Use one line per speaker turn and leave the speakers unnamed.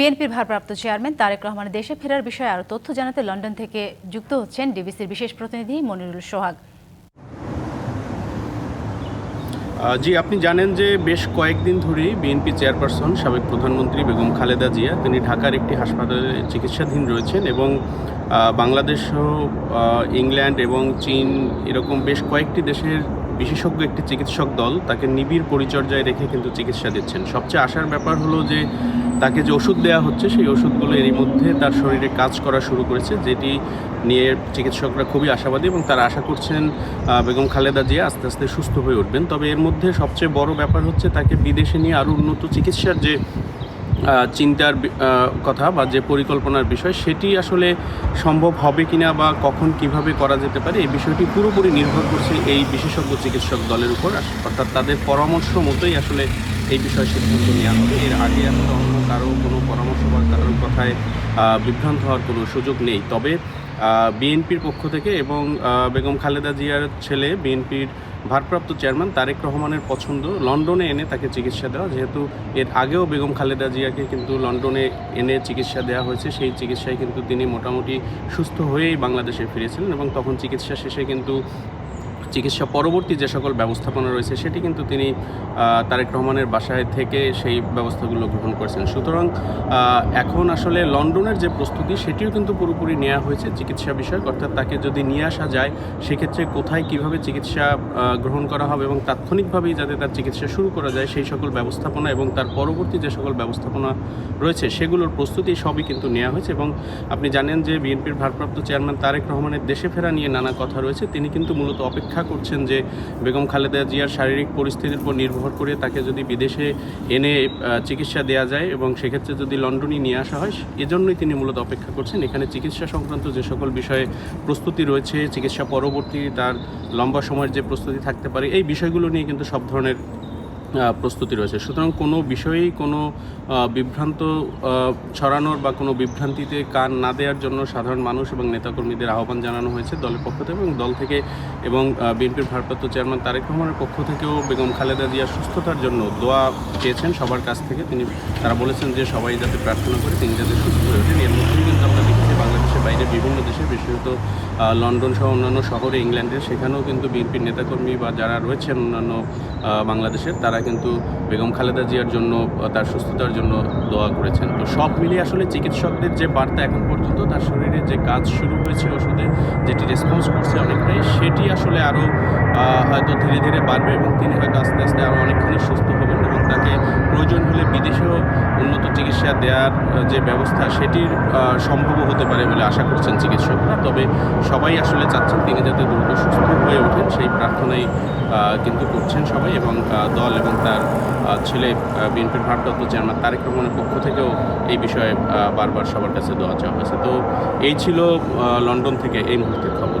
বিএনপির ভারপ্রাপ্ত চেয়ারম্যান তারেক রহমানের দেশে ফেরার বিষয়ে আরও তথ্য জানাতে লন্ডন থেকে যুক্ত হচ্ছেন ডিবিসির বিশেষ প্রতিনিধি মনিরুল সোহাগ।
জি, আপনি জানেন যে বেশ কয়েকদিন ধরেই বিএনপি চেয়ারপারসন সাবেক প্রধানমন্ত্রী বেগম খালেদা জিয়া, তিনি ঢাকার একটি হাসপাতালে চিকিৎসাধীন রয়েছেন এবং বাংলাদেশ ইংল্যান্ড এবং চীন এরকম বেশ কয়েকটি দেশের বিশেষজ্ঞ একটি চিকিৎসক দল তাকে নিবিড় পরিচর্যায় রেখে কিন্তু চিকিৎসা দিচ্ছেন। সবচেয়ে আশার ব্যাপার হলো যে তাকে যে ওষুধ দেওয়া হচ্ছে, সেই ওষুধগুলো এরই মধ্যে তার শরীরে কাজ করা শুরু করেছে, যেটি নিয়ে চিকিৎসকরা খুবই আশাবাদী এবং তারা আশা করছেন বেগম খালেদা জিয়া আস্তে আস্তে সুস্থ হয়ে উঠবেন। তবে এর মধ্যে সবচেয়ে বড় ব্যাপার হচ্ছে তাকে বিদেশে নিয়ে আরও উন্নত চিকিৎসার যে চিন্তার কথা বা যে পরিকল্পনার বিষয়, সেটি আসলে সম্ভব হবে কিনা বা কখন কীভাবে করা যেতে পারে, এই বিষয়টি পুরোপুরি নির্ভর করছে এই বিশেষজ্ঞ চিকিৎসক দলের উপর। অর্থাৎ তাদের পরামর্শ মতোই আসলে এই বিষয়ে সিদ্ধান্ত নেওয়া হবে। এর আগে আসলে অন্য কারও কোনো পরামর্শ বা কারোর কথায় বিভ্রান্ত হওয়ার কোনো সুযোগ নেই। তবে বিএনপির পক্ষ থেকে এবং বেগম খালেদা জিয়ার ছেলে, বিএনপির ভারপ্রাপ্ত চেয়ারম্যান তারেক রহমানের পছন্দ, লন্ডনে এনে তাকে চিকিৎসা দেওয়া। যেহেতু এর আগেও বেগম খালেদা জিয়াকে কিন্তু লন্ডনে এনে চিকিৎসা দেওয়া হয়েছে, সেই চিকিৎসায় কিন্তু তিনি মোটামুটি সুস্থ হয়েই বাংলাদেশে ফিরেছিলেন এবং তখন চিকিৎসা শেষে কিন্তু চিকিৎসা পরবর্তী যে সকল ব্যবস্থাপনা রয়েছে, সেটি কিন্তু তিনি তারেক রহমানের বাসায় থেকে সেই ব্যবস্থাগুলো গ্রহণ করেছেন। সুতরাং এখন আসলে লন্ডনের যে প্রস্তুতি, সেটিও কিন্তু পুরোপুরি নেওয়া হয়েছে চিকিৎসা বিষয়ক। অর্থাৎ তাকে যদি নিয়ে আসা যায়, সেক্ষেত্রে কোথায় কীভাবে চিকিৎসা গ্রহণ করা হবে এবং তাৎক্ষণিকভাবেই যাতে তার চিকিৎসা শুরু করা যায়, সেই সকল ব্যবস্থাপনা এবং তার পরবর্তী যে সকল ব্যবস্থাপনা রয়েছে, সেগুলোর প্রস্তুতি সবই কিন্তু নেওয়া হয়েছে এবং আপনি জানেন যে বিএনপির ভারপ্রাপ্ত চেয়ারম্যান তারেক রহমানের দেশে ফেরা নিয়ে নানা কথা রয়েছে। তিনি কিন্তু মূলত অপেক্ষা করছেন যে বেগম খালেদা জিয়ার শারীরিক পরিস্থিতির উপর নির্ভর করে তাকে যদি বিদেশে এনে চিকিৎসা দেওয়া যায় এবং সেক্ষেত্রে যদি লন্ডনে নিয়ে আসা হয়, এজন্যই তিনি মূলত অপেক্ষা করছেন। এখানে চিকিৎসা সংক্রান্ত যে সকল বিষয়ে প্রস্তুতি রয়েছে, চিকিৎসা পরবর্তী তার লম্বা সময়ের যে প্রস্তুতি থাকতে পারে, এই বিষয়গুলো নিয়ে কিন্তু সব ধরনের প্রস্তুতি রয়েছে। সুতরাং কোনো বিষয়েই কোনো বিভ্রান্ত ছড়ানোর বা কোনো বিভ্রান্তিতে কান না দেওয়ার জন্য সাধারণ মানুষ এবং নেতাকর্মীদের আহ্বান জানানো হয়েছে দলের পক্ষ থেকে এবং দল থেকে এবং বিএনপির ভারপ্রাপ্ত চেয়ারম্যান তারেক রহমানের পক্ষ থেকেও বেগম খালেদা জিয়ার সুস্থতার জন্য দোয়া চেয়েছেন সবার কাছ থেকে। তিনি, তারা বলেছেন যে সবাই যাতে প্রার্থনা করে তিনি যাতে সুস্থ হয়ে ওঠেন। এর মধ্যেই কিন্তু আমরা দেশে বিশেষত লন্ডন সহ অন্যান্য শহরে ইংল্যান্ডের, সেখানেও কিন্তু বিএনপির নেতাকর্মী বা যারা রয়েছেন অন্যান্য বাংলাদেশের, তারা কিন্তু বেগম খালেদা জিয়ার জন্য তার সুস্থতার জন্য দোয়া করেছেন। তো সব মিলিয়ে আসলে চিকিৎসকদের যে বার্তা এখন পর্যন্ত, তার শরীরে যে কাজ শুরু হয়েছে ওষুধে, যেটি রেসপন্স করছে অনেকটাই, সেটি আসলে আরও হয়তো ধীরে ধীরে বাড়বে এবং তিনি হয়তো আস্তে আস্তে আরও অনেকখানি সুস্থ হবেন এবং তাকে প্রয়োজন হলে বিদেশেও উন্নত চিকিৎসা দেওয়ার যে ব্যবস্থা সেটির সম্ভব হতে পারে বলে আশা করছেন চিকিৎসকরা। তবে সবাই আসলে চাচ্ছেন তিনি যাতে দ্রুত সুস্থ হয়ে ওঠেন সেই প্রার্থনাই কিন্তু করছেন সবাই এবং দল এবং তার ছেলে বিএনপির ভারপ্রাপ্ত চেয়ারম্যান তারেক রহমানের পক্ষ থেকেও এই বিষয়ে বারবার সবার কাছে দোয়া চাওয়া হয়েছে। তো এই ছিল লন্ডন থেকে এই মুহূর্তের খবর।